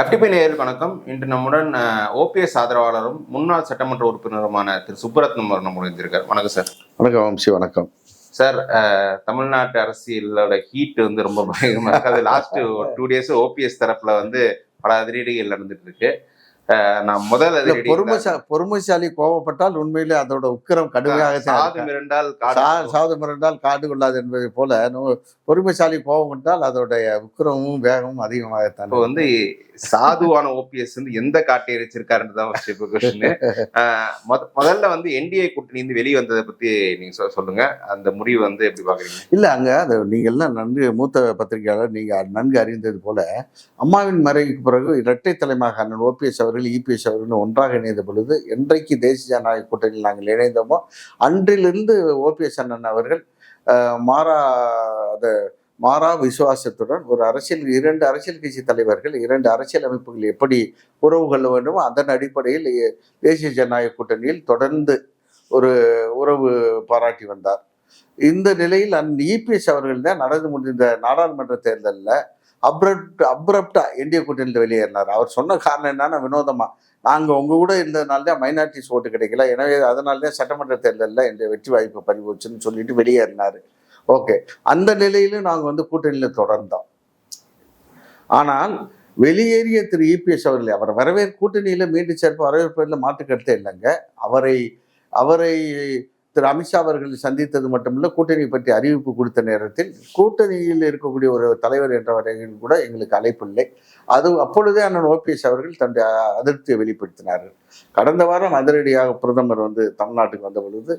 FTP நேயர்களுக்கு வணக்கம். இன்று நம்முடன் ஓபிஎஸ் ஆதரவாளரும் முன்னாள் சட்டமன்ற உறுப்பினருமான திரு. சுப்பரத்னம் அவர் நம்ம இருந்திருக்கார் வணக்கம் சார். வணக்கம் வம்சி வணக்கம். சார் தமிழ்நாட்டு அரசியலோட ஹீட் வந்து ரொம்ப பயங்கரமா இருக்கு. அது லாஸ்ட் டூ டேஸ் ஓபிஎஸ் தரப்புல வந்து பல அதிரடிகள் நடந்துட்டு இருக்கு. நான் முதல் பொறுமைசா பொறுமைசாலி கோபப்பட்டால் உண்மையிலே அதோட உக்கிரம் கடுமையாக சாது மிரண்டால் காடு சாது மிரண்டால் காடு கொள்ளாது என்பதை போல பொறுமைசாலி கோபப்பட்டால் அதோடைய உக்கிரமும் வேகமும் அதிகமாகத்தான் இப்போ வந்து சாதுவான ஓபிஎஸ் வந்து எந்த காட்டை எரிச்சிருக்காருன்றதான் இப்போ கொஸ்டின் முதல்ல வந்து என்டிஏ கூட்டணி வந்து வெளியே வந்ததை பத்தி நீங்க சொல்லுங்க. அந்த முடிவு வந்து எப்படி பாக்குறீங்க இல்ல அங்க அது நீங்க எல்லாம் நன்கு மூத்த பத்திரிகையாளர் நீங்க நன்கு அறிந்தது போல அம்மாவின் மறைவுக்கு பிறகு இரட்டை தலைமாக அண்ணன் ஓபிஎஸ் அவர்கள் இபிஎஸ் அவர்கள் ஒன்றாக இணைந்த பொழுது என்றைக்கு தேசிய ஜனநாயக கூட்டணியில் நாங்கள் இணைந்தோமோ அன்றிலிருந்து ஓபிஎஸ் அண்ணன் அவர்கள் மாறா அத மாறா விசுவாசத்துடன் ஒரு அரசியல் இரண்டு அரசியல் கட்சி தலைவர்கள் இரண்டு அரசியல் அமைப்புகள் எப்படி உறவு கொள்ள வேண்டுமோ அதன் அடிப்படையில் தேசிய ஜனநாயக கூட்டணியில் தொடர்ந்து ஒரு உறவு பாராட்டி வந்தார். இந்த நிலையில் அந் இபிஎஸ் அவர்கள் தான் நடந்து முடிந்த நாடாளுமன்ற தேர்தலில் அப்ரப்ட் அப்ரப்டா இந்திய கூட்டணியில் வெளியேறினார். அவர் சொன்ன காரணம் என்னன்னா வினோதமா நாங்கள் உங்கள் கூட இருந்ததுனால தான் மைனாரிட்டிஸ் ஓட்டு கிடைக்கல. எனவே அதனால தான் சட்டமன்ற தேர்தலில் இந்த வெற்றி வாய்ப்பு பறிபோச்சுன்னு சொல்லிட்டு வெளியேறினார். ஓகே அந்த நிலையிலும் நாங்கள் வந்து கூட்டணியில் தொடர்ந்தோம். ஆனால் வெளியேறிய திரு இபிஎஸ் அவர்கள் அவர் வரவேற்பு கூட்டணியில் மீண்டும் சேர்ப்பு வரவேற்பதில் மாற்று கருத்தே இல்லைங்க. அவரை அவரை திரு அமித்ஷா அவர்களை சந்தித்தது மட்டுமல்ல கூட்டணி பற்றி அறிவிப்பு கொடுத்த நேரத்தில் கூட்டணியில் இருக்கக்கூடிய ஒரு தலைவர் என்ற வகையில் கூட எங்களுக்கு அழைப்பில்லை அது அப்பொழுதே அண்ணன் ஓபிஎஸ் அவர்கள் தன்னுடைய அதிருப்தியை வெளிப்படுத்தினார்கள். கடந்த வாரம் அதிரடியாக பிரதமர் வந்து தமிழ்நாட்டுக்கு வந்த பொழுது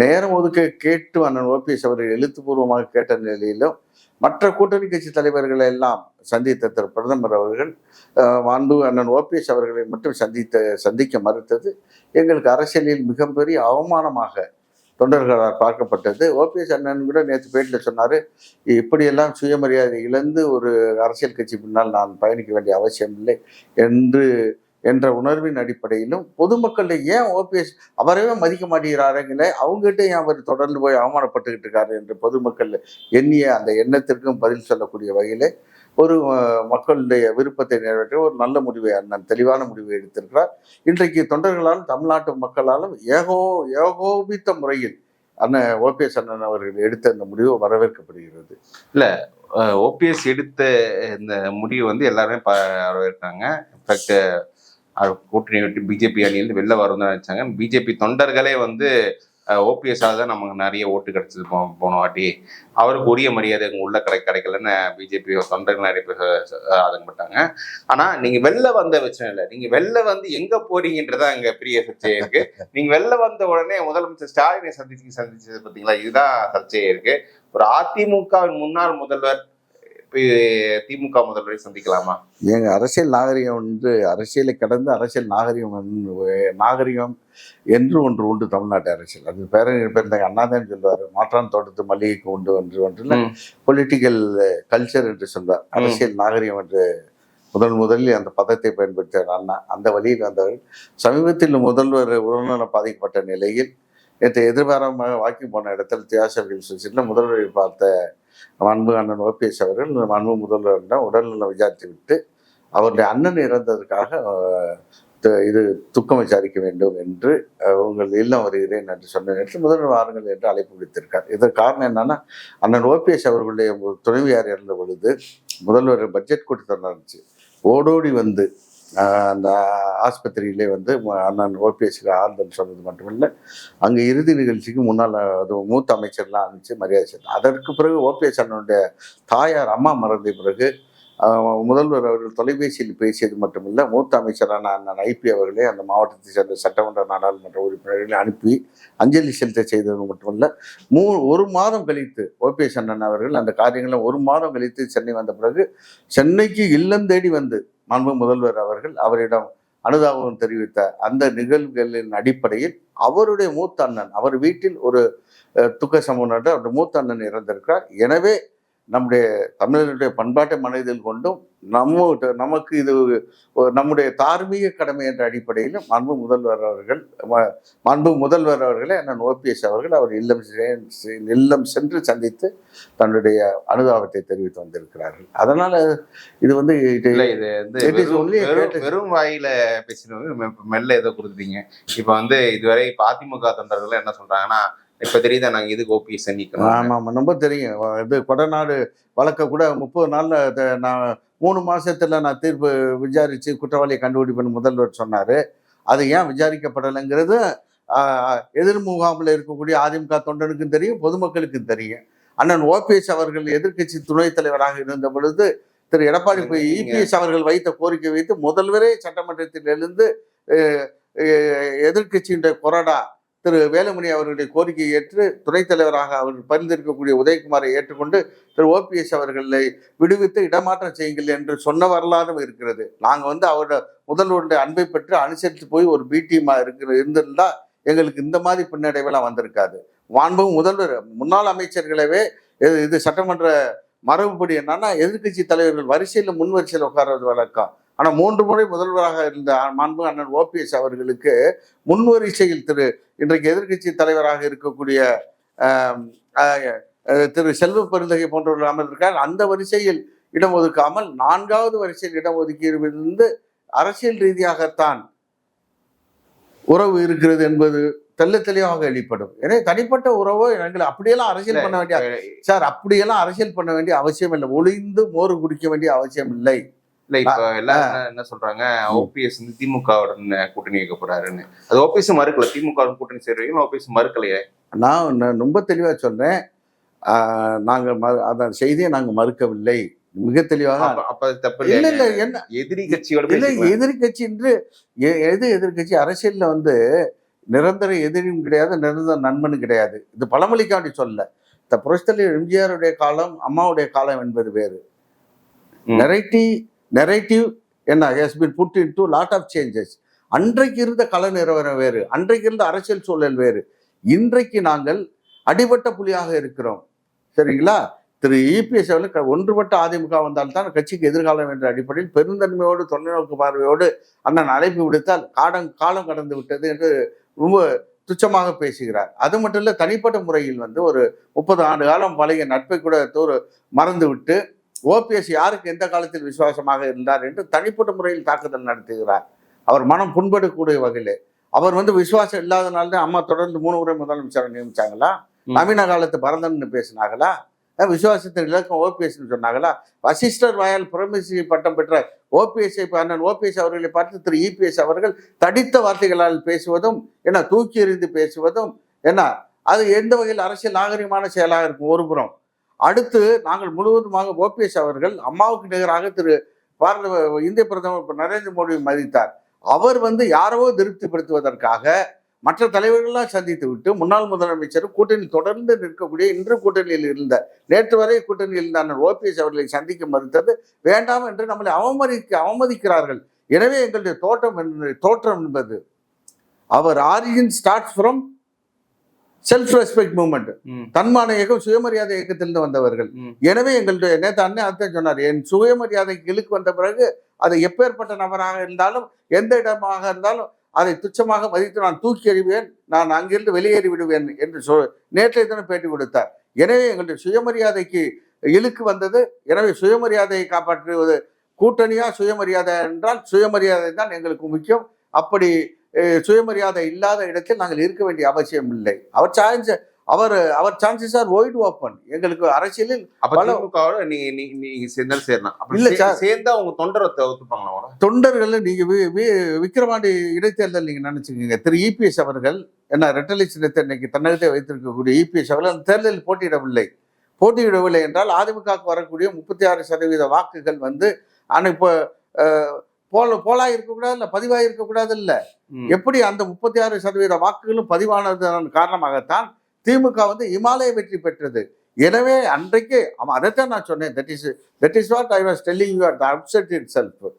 நேரம் ஒதுக்க கேட்டு அண்ணன் ஓபிஎஸ் அவர்கள் எழுத்துப்பூர்வமாக கேட்ட நிலையிலும் மற்ற கூட்டணி கட்சி தலைவர்களை எல்லாம் சந்தித்த திரு பிரதமர் அவர்கள் அஹ், மாண்பு அண்ணன் ஓபிஎஸ் அவர்களை மட்டும் சந்தித்த சந்திக்க மறுத்தது எங்களுக்கு அரசியலில் மிகப்பெரிய அவமானமாக தொண்டர்களால் பார்க்கப்பட்டது. ஓபிஎஸ் அண்ணன் கூட நேற்று பேட்டியில் சொன்னார் இப்படியெல்லாம் சுயமரியாதை இழந்து ஒரு அரசியல் கட்சி பின்னால் நான் பயணிக்க வேண்டிய அவசியம் இல்லை என்று என்ற உணர்வின் அடிப்படையிலும் பொதுமக்கள் ஏன் ஓபிஎஸ் அவரவே மதிக்க மாட்டேங்கிறாருங்களே அவங்ககிட்ட ஏன் அவர் தொடர்ந்து போய் அவமானப்பட்டுக்கிட்டு இருக்காரு என்று பொதுமக்கள் எண்ணிய அந்த எண்ணத்திற்கும் பதில் சொல்லக்கூடிய வகையிலே ஒரு மக்களுடைய விருப்பத்தை நிறைவேற்ற ஒரு நல்ல முடிவை அண்ணன் தெளிவான முடிவை எடுத்திருக்கிறார். இன்றைக்கு தொண்டர்களாலும் தமிழ்நாட்டு மக்களாலும் ஏகோ ஏகோபித்த முறையில் அண்ணன் ஓபிஎஸ் அண்ணன் அவர்கள் எடுத்த இந்த முடிவு வரவேற்கப்படுகிறது. இல்லை ஓபிஎஸ் எடுத்த இந்த முடிவு வந்து எல்லாருமே ப- வரவேற்காங்க இன்ஃபேக்ட் கூட்டணி விட்டு பிஜேபி அணியிலிருந்து வெளில வரணும்னு நினைச்சாங்க. பிஜேபி தொண்டர்களே வந்து ஓபிஎஸ் தான் நமக்கு நிறைய ஓட்டு கிடைச்சது போ போன வாட்டி அவருக்கு உரிய மரியாதை உள்ள கிடை கிடைக்கலன்னு பிஜேபி தொண்டர்கள் நிறைய பேர் ஆதங்கப்பட்டாங்க. ஆனா நீங்க வெளில வந்த பிரச்சனை இல்லை. நீங்க வெளில வந்து எங்க போறீங்கன்றதான் அங்க பெரிய சர்ச்சையே இருக்கு. நீங்க வெளில வந்த உடனே முதலமைச்சர் ஸ்டாலினை சந்திச்சு சந்திச்சது பாத்தீங்களா இதுதான் சர்ச்சையே இருக்கு. ஒரு அதிமுகவின் முன்னாள் முதல்வர் திமுக முதல்வரை சந்திக்கலாமா? எங்க அரசியல் நாகரிகம் வந்து அரசியலை கடந்து அரசியல் நாகரிகம் நாகரிகம் என்று ஒன்று உண்டு தமிழ்நாட்டு அரசியல். அது பேரறிஞர் பெருந்தகை அண்ணா தான் சொல்லுவார் மாற்றான் தோட்டத்து மல்லிகைக்கு உண்டு என்று ஒன்றில் ம். பொலிட்டிக்கல் கல்ச்சர் என்று சொல்வார். அரசியல் நாகரிகம் என்று முதல் முதலில் அந்த பதத்தை பயன்படுத்தினார் அண்ணா. அந்த வழியில் வந்தவர் சமீபத்தில் முதல்வர் உடல்நலம் பாதிக்கப்பட்ட நிலையில் நேற்று எதிர்பாராமல் வாக்கிங் போன இடத்தில் தியாசர்கள் சுவிச்சில் முதல்வரை பார்த்த அன்பு அண்ணன் ஓபிஎஸ் அவர்கள் அன்பு முதல்வரிடம் உடல்நலம் விசாரித்து விட்டு அவருடைய அண்ணன் இறந்ததற்காக இது துக்கம் விசாரிக்க வேண்டும் என்று உங்கள் இல்லம் வருகிறேன் என்று சொன்ன நேற்று முதல்வர் வாருங்கள் என்று அழைப்பு விடுத்திருக்கார். இதற்கு காரணம் என்னன்னா அண்ணன் ஓபிஎஸ் அவர்களுடைய துணைவியார் இறந்த பொழுது முதல்வர் பட்ஜெட் கூட்டத்தில் நடந்துச்சு. ஓடோடி வந்து அந்த ஆஸ்பத்திரியிலே வந்து அண்ணன் ஓபிஎஸ்க்கு ஆறுதல் சொன்னது மட்டுமில்லை அங்கே இறுதி நிகழ்ச்சிக்கு முன்னால் அது மூத்த அமைச்சர்லாம் அனுப்பிச்சு மரியாதை செய்தார் அதற்கு பிறகு ஓபிஎஸ் அண்ணனுடைய தாயார் அம்மா மறந்த பிறகு முதல்வர் அவர்கள் தொலைபேசியில் பேசியது மட்டுமில்லை மூத்த அமைச்சரான அண்ணன் ஐபி அவர்களே அந்த மாவட்டத்தை சேர்ந்த சட்டமன்ற நாடாளுமன்ற உறுப்பினர்களை அனுப்பி அஞ்சலி செலுத்த செய்தது மட்டுமல்ல. மூ ஒரு மாதம் கழித்து ஓபிஎஸ் அண்ணன் அவர்கள் அந்த காரியங்களை ஒரு மாதம் கழித்து சென்னை வந்த பிறகு சென்னைக்கு இல்லம் தேடி வந்து மாண்பு முதல்வர் அவர்கள் அவரிடம் அனுதாபம் தெரிவித்த அந்த நிகழ்வுகளின் அடிப்படையில் அவருடைய மூத்த அண்ணன் அவர் வீட்டில் ஒரு துக்க சமூகம் அவருடைய மூத்த அண்ணன் இறந்திருக்கிறார். எனவே நம்முடைய தமிழர்களுடைய பண்பாட்டை மனதில் கொண்டும் நம்ம நமக்கு இது நம்முடைய தார்மீக கடமை என்ற அடிப்படையில் மாண்பு முதல்வர் அவர்கள் மாண்பு முதல்வர் அவர்களை அண்ணன் ஓபிஎஸ் அவர்கள் அவர் இல்லம் இல்லம் சென்று சந்தித்து தன்னுடைய அனுதாபத்தை தெரிவித்து வந்திருக்கிறார்கள். அதனால இது வந்து இது- வெறும் வாயில மெ- மெல்ல ஏதோ கொடுத்துட்டீங்க. இப்ப வந்து இதுவரை இப்ப அதிமுக தொண்டர்கள் என்ன சொல்றாங்கன்னா இப்ப தெரியுதா நாங்க இதுக்கு ஓபிஎஸ் நீக்கணும் ஆமா ஆமா. ரொம்ப தெரியும். இது கொடநாடு வழக்க கூட முப்பது நாள்ல நான் மூணு மாசத்துல நான் தீர்ப்பு விசாரிச்சு குற்றவாளியை கண்டுபிடிப்பேன்னு முதல்வர் சொன்னாரு. அது ஏன் விசாரிக்கப்படலைங்கிறது எதிர் முகாமில் இருக்கக்கூடிய அதிமுக தொண்டனுக்கும் தெரியும் பொதுமக்களுக்கும் தெரியும். அண்ணன் ஓபிஎஸ் அவர்கள் எதிர்க்கட்சி துணைத் தலைவராக இருந்த பொழுது திரு. எடப்பாடி இபிஎஸ் அவர்கள் வைத்த கோரிக்கை வைத்து முதல்வரே சட்டமன்றத்தில் எழுந்து அஹ், எதிர்க்கட்சியினுடைய கொறடா திரு வேலுமணி அவர்களுடைய கோரிக்கையை ஏற்று துணைத் தலைவராக அவர் பரிந்திருக்கக்கூடிய உதயகுமாரை ஏற்றுக்கொண்டு திரு ஓபிஎஸ் அவர்களை விடுவித்து இடமாற்றம் செய்யுங்கள் என்று சொன்ன வரலாறும் இருக்கிறது. நாங்கள் வந்து அவரோட முதல்வருடைய அன்பை பெற்று அனுசரித்து போய் ஒரு பி இருக்கிற இருந்திருந்தால் எங்களுக்கு இந்த மாதிரி பின்னடைவெல்லாம் வந்திருக்காது. மாண்பும் முதல்வர் முன்னாள் அமைச்சர்களவே இது இது சட்டமன்ற மரபுப்படி என்னன்னா எதிர்க்கட்சி தலைவர்கள் வரிசையில் முன் வரிசையில் உட்கார்றது வழக்கம். ஆனா மூன்று முறை முதல்வராக இருந்த மாண்பு அண்ணன் ஓபிஎஸ் அவர்களுக்கு முன் வரிசையில் திரு இன்றைக்கு எதிர்க்கட்சி தலைவராக இருக்கக்கூடிய திரு செல்வ பெருந்தகை போன்றவர்கள் அமர்ந்திருக்கார் அந்த வரிசையில் இடம் ஒதுக்காமல் நான்காவது வரிசையில் இடம் ஒதுக்கியிருந்து அரசியல் ரீதியாகத்தான் உறவு இருக்கிறது என்பது தெள்ள தெளிவாக வெளிப்படும். எனவே தனிப்பட்ட உறவோ எங்களை அப்படியெல்லாம் அரசியல் பண்ண வேண்டிய சார் அப்படியெல்லாம் அரசியல் பண்ண வேண்டிய அவசியம் இல்லை. ஒளிந்து மோறு குடிக்க வேண்டிய அவசியம் இல்லை. இல்ல இப்ப எல்லாரும் என்ன- சொல்றாங்க ஓபிஎஸ் வந்து திமுகவுடன் கூட்டணி வைக்க போறாருன்னு அது ஓபிஎஸ் மறுக்கல. திமுக கூட்டணி சேருவீங்க ஓபிஎஸ் மறுக்கலையே. நான் ரொம்ப தெளிவாக சொல்றேன். ஆஹ், நாங்க மறு அந்த செய்தியை நாங்க மறுக்கவில்லை. மிக தெளிவாக அப்ப தப்பு இல்ல? இல்ல என்ன? எதிரி கட்சியோட இல்ல. எதிர்கட்சி என்று எது எதிர்கட்சி? அரசியல்ல வந்து நிரந்தர எதிரியும் கிடையாது நிரந்தர நண்பனும் கிடையாது. இது பழமொழிக்காண்டி சொல்ல. இந்த புரட்சித்தலைவர் எம்ஜிஆருடைய காலம் அம்மாவுடைய காலம் என்பது வேறு. ம். நெரேட்டிவ் என்ன? Has been put in to lot of changes அன்றைக்கு இருந்த கல நிறுவனம் வேறு. அன்றைக்கு இருந்த அரசியல் சூழல் வேறு. இன்றைக்கு நாங்கள் அடிபட்ட புலியாக இருக்கிறோம். சரிங்களா? திரு இபிஎஸ் அவர்கள் ஒன்றுபட்ட அதிமுக வந்தால்தான் கட்சிக்கு எதிர்காலம் என்ற அடிப்படையில் பெருந்தன்மையோடு தொலைநோக்கு பார்வையோடு அண்ணன் அழைப்பு விடுத்தால் காலம் காலம் கடந்து விட்டது என்று ரொம்ப துச்சமாக பேசுகிறார். அது மட்டும் இல்லை தனிப்பட்ட முறையில் வந்து ஒரு முப்பது ஆண்டு காலம் பழைய நட்பை கூட மறந்து விட்டு ஓபிஎஸ் யாருக்கு எந்த காலத்தில் விசுவாசமாக இருந்தார் என்று தனிப்பட்ட முறையில் தாக்குதல் நடத்துகிறார். அவர் மனம் புண்படக்கூடிய வகையில். அவர் வந்து விசுவாசம் இல்லாதனால தான் அம்மா தொடர்ந்து மூணு முறை முதலமைச்சரை நியமிச்சாங்களா. நவீன காலத்து பரதன்னு பேசினாங்களா? விசுவாசத்தின் இலக்கம் ஓபிஎஸ்ன்னு சொன்னாங்களா? வசிஷ்டர் வாயால் புறமிசி பட்டம் பெற்ற ஓபிஎஸ்ஐ அண்ணன் ஓபிஎஸ் அவர்களை பார்த்து திரு இபிஎஸ் அவர்கள் தடித்த வார்த்தைகளால் பேசுவதும் என்ன தூக்கி எறிந்து பேசுவதும் என்ன அது எந்த வகையில் அரசியல் நாகரிகமான செயலாக இருக்கும்? ஒரு புறம். அடுத்து நாங்கள் முழுவதுமாக ஓபிஎஸ் அவர்கள் அம்மாவுக்கு நிகராக திரு பாரத இந்திய பிரதமர் நரேந்திர மோடியை மதித்தார். அவர் வந்து யாரோ திருப்திப்படுத்துவதற்காக மற்ற தலைவர்களெல்லாம் சந்தித்து விட்டு முன்னாள் முதலமைச்சர் கூட்டணி தொடர்ந்து நிற்கக்கூடிய இன்று கூட்டணியில் இருந்த நேற்று வரை கூட்டணியில் இருந்த அண்ணன் ஓபிஎஸ் அவர்களை சந்திக்க மறுத்தது வேண்டாம் என்று நம்மளை அவமதிக்க அவமதிக்கிறார்கள். எனவே எங்களுடைய தோட்டம் தோற்றம் என்பது. அவர் origin start from self respect movement ம், தன்மான இயக்கம் சுயமரியாதை இயக்கத்திலிருந்து வந்தவர்கள். எனவே எங்களுடைய நேற்று அண்ணன் அதான் சொன்னார் என் சுயமரியாதைக்கு இழுக்கு வந்த பிறகு அது எப்பேற்பட்ட நபராக இருந்தாலும் எந்த இடமாக இருந்தாலும் அதை துச்சமாக மதித்து நான் தூக்கி எறிவேன் நான் அங்கிருந்து வெளியேறி விடுவேன் என்று சொல் நேற்றைய தினம் பேட்டி கொடுத்தார். எனவே எங்களுடைய சுயமரியாதைக்கு இழுக்கு வந்தது. எனவே சுயமரியாதையை காப்பாற்றுவது கூட்டணியா சுயமரியாதை என்றால் சுயமரியாதை தான் எங்களுக்கு முக்கியம். அப்படி சுயமரியாதை இல்லாத இடத்தில் நாங்கள் இருக்க வேண்டிய அவசியம் இல்லை. அவர் சான்ஸ் அவர் அவர் சான்சஸ் ஆர் ஒய்டு ஓப்பன் எங்களுக்கு அரசியலில் திமுகவோட நீங்க நீங்க சேர்ந்தாலும் சேரலாம். இல்ல சார். சேர்ந்தா உங்க தொண்டரை ஒத்துப்பாங்களா தொண்டர்கள் நீங்க விக்கிரவாண்டி இடைத்தேர்தல் நீங்க நினைச்சுக்கோங்க. திரு இபிஎஸ் அவர்கள் என்ன ரெட்டலை சின்னத்தை இன்னைக்கு தன்னகத்தை வைத்திருக்கக்கூடிய இபிஎஸ் அவர்கள் அந்த தேர்தலில் போட்டியிடவில்லை. போட்டியிடவில்லை என்றால் அதிமுகவுக்கு வரக்கூடிய முப்பத்தி ஆறு சதவீத வாக்குகள் வந்து ஆனால் இப்போ போல போலா இருக்கக்கூடாது இல்லை பதிவாக இருக்கக்கூடாது இல்லை. எப்படி அந்த முப்பத்தி ஆறு சதவீத வாக்குகளும் பதிவானதன் காரணமாகத்தான் திமுக வந்து இமாலய வெற்றி பெற்றது. எனவே அன்றைக்கு ஆமா அதைத்தான் நான் சொன்னேன். That is that is what I was telling you at upset itself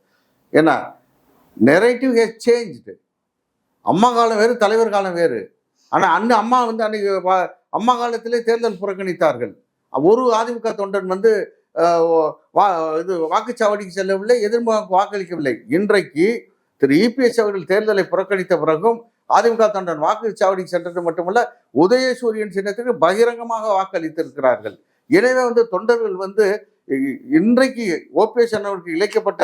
ஏன்னா நெரேட்டிவ் ஹேஸ் சேஞ்ச்டு அம்மா காலம் வேறு தலைவர் காலம் வேறு. ஆனால் அண்ணன் அம்மா வந்து அன்னைக்கு அம்மா காலத்திலே தேர்தல் புறக்கணித்தார்கள். ஒரு அதிமுக தொண்டன் வந்து வா- இது வாக்குச்சாவடிக்கு செல்லவில்லை எதிர்முக வாக்களிக்கவில்லை. இன்றைக்கு திரு இபிஎஸ் அவர்கள் தேர்தலை புறக்கணித்த பிறகும் அதிமுக தொண்டன் வாக்குச்சாவடிக்கு சென்றது மட்டுமல்ல உதயசூரியன் சின்னத்துக்கு பகிரங்கமாக வாக்களித்திருக்கிறார்கள். எனவே வந்து தொண்டர்கள் வந்து இன்றைக்கு ஓபிஎஸ் அண்ணவருக்கு இழைக்கப்பட்ட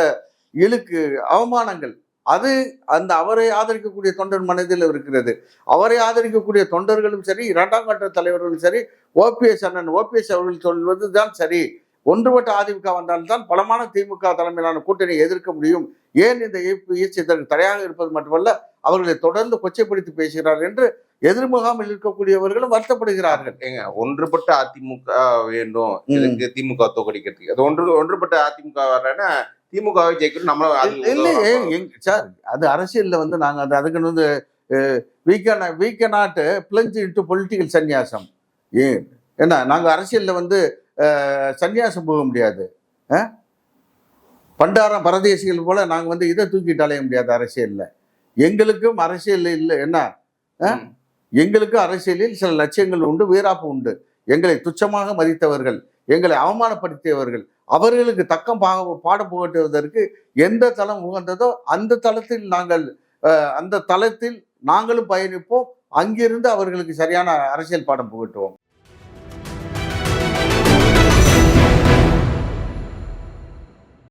இழுக்கு அவமானங்கள் அது அந்த அவரை ஆதரிக்கக்கூடிய தொண்டர் மனதில் இருக்கிறது. அவரை ஆதரிக்கக்கூடிய தொண்டர்களும் சரி இரண்டாம் கட்ட தலைவர்களும் சரி ஓபிஎஸ் அண்ணன் ஓபிஎஸ் அவர்கள் சொல்வது தான் சரி. ஒன்றுபட்ட அதிமுக வந்தால்தான் பலமான திமுக தலைமையிலான கூட்டணியை எதிர்க்க முடியும். ஏன் இந்த ஏபிஎஸ் இதற்கு தடையாக இருப்பது மட்டுமல்ல அவர்களை தொடர்ந்து கொச்சைப்படுத்தி பேசுகிறார் என்று எதிர்முகாமில் இருக்கக்கூடியவர்களும் வருத்தப்படுகிறார்கள். ஏங்க ஒன்றுபட்ட அதிமுக வேண்டும். இதுக்கு திமுக தோக்கடிக்கிறதுக்கு. அது ஒன்று ஒன்றுபட்ட அதிமுக வர்றேன்னா திமுகவை ஜெயிக்கணும் நம்மளும் அது இல்லையே சார் அது அரசியல்ல வந்து நாங்க அது அதுக்கு வந்து we can we not plunge into political சந்நியாசம். ஏன்? என்ன நாங்க அரசியல்ல வந்து அஹ், சந்நியாசம் போக முடியாது? பண்டாரம் பரதேசிகள் போல நாங்க வந்து இதை தூக்கிட்டு அலைய முடியாது அரசியல்ல. எங்களுக்கும் அரசியல் இல்லை என்ன? ம். எங்களுக்கு அரசியலில் சில லட்சியங்கள் உண்டு வீராப்பு உண்டு. எங்களை துச்சமாக மதித்தவர்கள் எங்களை அவமானப்படுத்தியவர்கள் அவர்களுக்கு தக்கம் பாக பாடம் புகட்டுவதற்கு எந்த தளம் உகந்ததோ அந்த தளத்தில் நாங்கள் அந்த தளத்தில் நாங்களும் பயணிப்போம். அங்கிருந்து அவர்களுக்கு சரியான அரசியல் பாடம் புகட்டுவோம்.